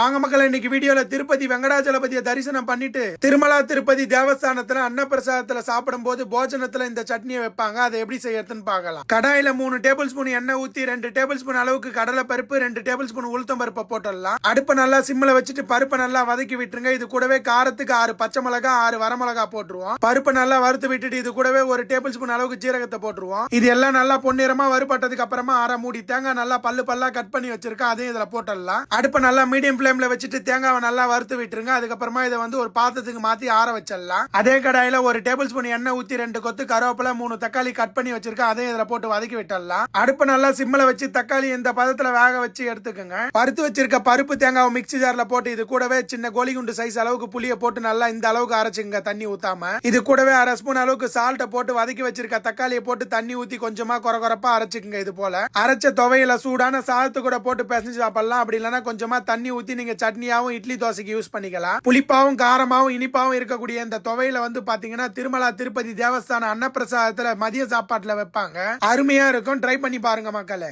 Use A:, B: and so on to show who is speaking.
A: வாங்க மக்கள் இன்னைக்கு வீடியோல திருப்பதி வெங்கடாஜலபதியை தரிசனம் பண்ணிட்டு திருமலா திருப்பதி தேவஸ்தானத்துல அன்னப்பிரசாதத்துல சாப்பிடும் போது போஜனத்துல இந்த சட்னியை வைப்பாங்க. அதை எப்படி செய்யறதுன்னு பார்க்கலாம். கடாயில மூணு டேபிள் ஸ்பூன் எண்ணெய் ஊத்தி ரெண்டு டேபிள் ஸ்பூன் அளவுக்கு கடலை பருப்பு ரெண்டு டேபிள் ஸ்பூன் உளுத்தம் பருப்பை போட்டுடலாம். அடுப்பை நல்லா சிம்மில் வச்சுட்டு பருப்பை நல்லா வதக்கி விட்டுருங்க. இது கூடவே காரத்துக்கு ஆறு பச்சை மிளகா ஆறு வரமிளகா போட்டுருவோம். பருப்பை நல்லா வறுத்து விட்டுட்டு இது கூடவே ஒரு டேபிள் ஸ்பூன் அளவுக்கு ஜீரகத்தை போட்டுருவோம். இது எல்லாம் நல்லா பொன்னிறமா வறுபட்டதுக்கு அப்புறமா அரை மூடி தேங்காய் நல்லா பல்லு பல்லா கட் பண்ணி வச்சிருக்கேன். அதையும் இதுல போட்டுடலாம். அடுப்பை நல்லா மீடியம் ஃபிளேம்ல வச்சுட்டு தேங்காவை நல்லா வறுத்து விட்டுருங்க. அதுக்கப்புறமா இதை வந்து ஒரு பாத்திரத்துக்கு மாத்தி ஆற வச்சிடலாம். அதே கடாயில ஒரு டேபிள் ஸ்பூன் எண்ணெய் ஊத்தி ரெண்டு கொத்து கருவேப்பிலை மூணு தக்காளி கட் பண்ணி வச்சிருக்கேன். அதையும் இதுல போட்டு வதக்கி விட்டுடலாம். அடுப்பு நல்லா சிம்ல வச்சு தக்காளி இந்த பதத்துல வேக வச்சு எடுத்துக்கோங்க. பருத்து வச்சிருக்க பருப்பு தேங்காவை மிக்ஸி ஜார்ல போட்டு இது கூடவே சின்ன கோலி குண்டு சைஸ் அளவுக்கு புளிய போட்டு நல்லா இந்த அளவுக்கு அரைச்சுங்க தண்ணி ஊத்தாம. இது கூடவே அரை ஸ்பூன் அளவுக்கு சால்ட்டை போட்டு வதக்கி வச்சிருக்க தக்காளியை போட்டு தண்ணி ஊத்தி கொஞ்சமா கொர கொரப்பா அரைச்சுக்குங்க இது போல. அரைச்ச துவையில சூடான சாதத்து கூட போட்டு பிசைஞ்சு சாப்பிடலாம். அப்படி இல்லைன்னா கொஞ்சமா தண்ணி ஊத்தி நீங்க சட்னியாவும் இட்லி தோசைக்கு யூஸ் பண்ணிக்கலாம். புளிப்பாவும் காரமாவும் இனிப்பாவும் இருக்கக்கூடிய இந்த துவையில வந்து பாத்தீங்கன்னா திருமலா திருப்பதி தேவஸ்தான அன்னப்பிரசாதத்துல மதிய சாப்பாட்டுல வைப்பாங்க. அருமையா இருக்கும். ட்ரை பண்ணி பாருங்க மக்களே.